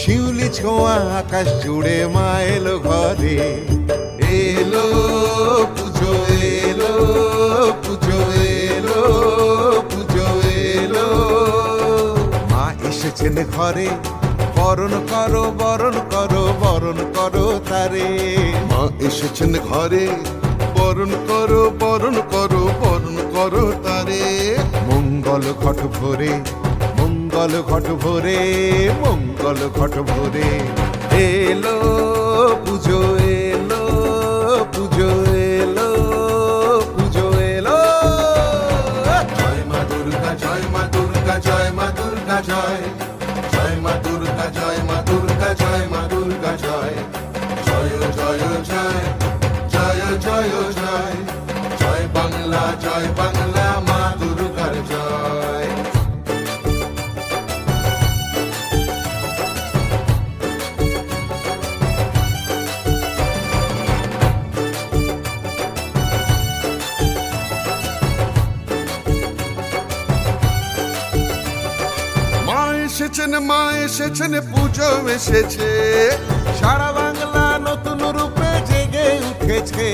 শিউলি ছোঁয়া আকাশ জুড়ে মা এলো ঘরে। এলো, পুজো এলো পুজো এলো পুজো এলো। মা এসেছেন ঘরে, বরণ করো বরণ করো বরণ করো তারে। মা এসেছেন ঘরে, বরণ করো বরণ করো বরণ করো তারে। মঙ্গল ঘট ভরে মঙ্গল ঘট ভরে, মঙ্গল ঘট ভরে। এলো, পুজো এলো পুজো এলো পুজো এলো। জয় মা দুর্গা, জয় মা দুর্গা, জয় মা দুর্গা, জয়। জয় মা দুর্গা, জয় মা দুর্গা, জয় মা দুর্গা, জয়। জয় জয় জয়। জয় জয় জয়। এসেছেন, মা এসেছেন, পুজো এসেছে। সারা বাংলা নতুন রূপে জেগে উঠেছে।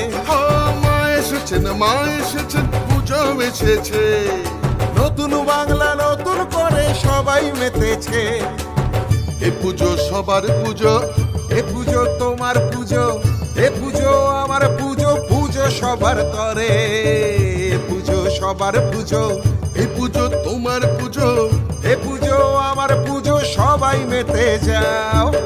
মা এসেছেন মা এসেছেন, পুজো এসেছে। নতুন বাংলা নতুন করে সবাই মেতেছে। এ পুজো সবার পুজো, এ পুজো তোমার পুজো, এ পুজো আমার পুজো পুজো সবার করে পুজো সবার পুজো এই পুজো তোমার পুজো। बाई में तेजाव